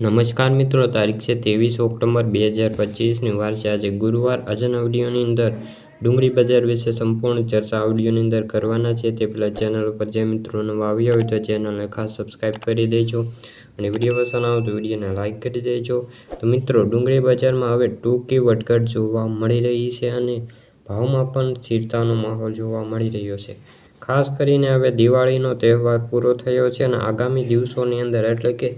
નમસ્કાર મિત્રો, તારીખ છે ત્રેવીસ ઓક્ટોબર બે હજાર પચીસની વાર છે. આજે ગુરુવાર. આજના વિડીયોની અંદર ડુંગળી બજાર વિશે સંપૂર્ણ ચર્ચા આ અંદર કરવાના છે. તે પહેલાં ચેનલ ઉપર જે મિત્રો નવા આવ્યા હોય તો ચેનલને ખાસ સબસ્ક્રાઈબ કરી દેજો અને વીડિયો પસંદ આવે તો વિડીયોને લાઇક કરી દેજો. તો મિત્રો, ડુંગળી બજારમાં હવે ટૂંકી વધઘટ જોવા મળી રહી છે અને ભાવમાં પણ સ્થિરતાનો માહોલ જોવા મળી રહ્યો છે. ખાસ કરીને હવે દિવાળીનો તહેવાર પૂરો થયો છે અને આગામી દિવસોની અંદર એટલે કે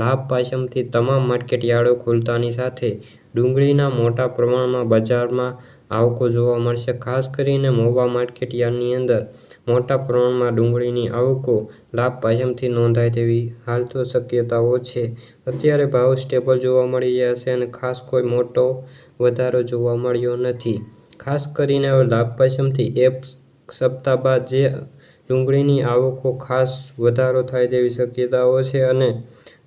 લાભ પાછમથી તમામ માર્કેટયાર્ડો ખુલતાની સાથે ડુંગળીના મોટા પ્રમાણમાં બજારમાં આવકો જોવા મળશે. ખાસ કરીને મોવા માર્કેટયાર્ડની અંદર મોટા પ્રમાણમાં ડુંગળીની આવકો લાભ પાછમથી નોંધાય તેવી હાલ તો શક્યતાઓ છે. અત્યારે ભાવ સ્ટેબલ જોવા મળી રહ્યા છે અને ખાસ કોઈ મોટો વધારો જોવા મળ્યો નથી. ખાસ કરીને હવે લાભ પાછમથી એક સપ્તાહ બાદ જે ડુંગળીની આવકો ખાસ વધારો થાય તેવી શક્યતાઓ છે અને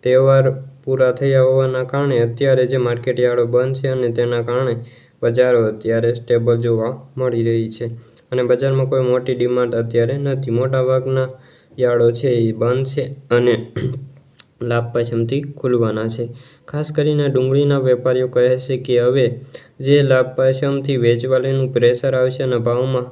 તહેવાર પૂરા થયા હોવાના કારણે અત્યારે જે માર્કેટયાર્ડો બંધ છે અને તેના કારણે બજારો અત્યારે સ્ટેબલ જોવા મળી રહી છે. અને બજારમાં કોઈ મોટી ડિમાન્ડ અત્યારે નથી. મોટાભાગના યાર્ડો છે એ બંધ છે અને લાભ પાછમથી ખુલવાના છે. ખાસ કરીને ડુંગળીના વેપારીઓ કહે છે કે હવે જે લાભ પાછમથી વેચવાલીનું પ્રેશર આવશે અને ભાવમાં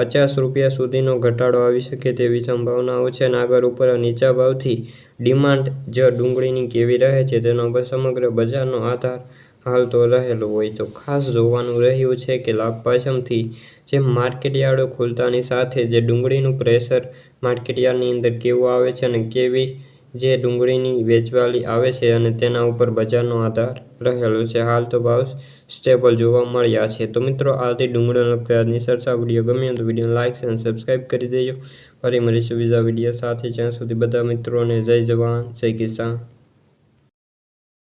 પચાસ રૂપિયા સુધીનો ઘટાડો આવી શકે તેવી સંભાવનાઓ છે. નાગર ઉપર નીચા ભાવથી ડિમાન્ડ જ ડુંગળીની કેવી રહે છે તેનો સમગ્ર બજારનો આધાર હાલ તો રહેલો હોય. તો ખાસ જોવાનું રહ્યું છે કે લાભપાછમથી જે માર્કેટયાર્ડો ખોલતાની સાથે જે ડુંગળીનું પ્રેશર માર્કેટયાર્ડની અંદર કેવું આવે છે અને કેવી જે ડુંગળીની વેચવાલી આવે છે અને તેના ઉપર બજારનો આધાર રહેલો છે. હાલ તો ભાવ સ્ટેબલ જોવા મળ્યા છે. તો મિત્રો, આથી ડુંગળીનો લગતા આજની ચર્ચા વીડિયો ગમે તો વીડિયો લાઇક અને સબસ્ક્રાઈબ કરી દેજો. ફરી મળીશું બીજા વીડિયો સાથે. જ્યાં સુધી બધા મિત્રોને જય જવાન, જય કિસાન.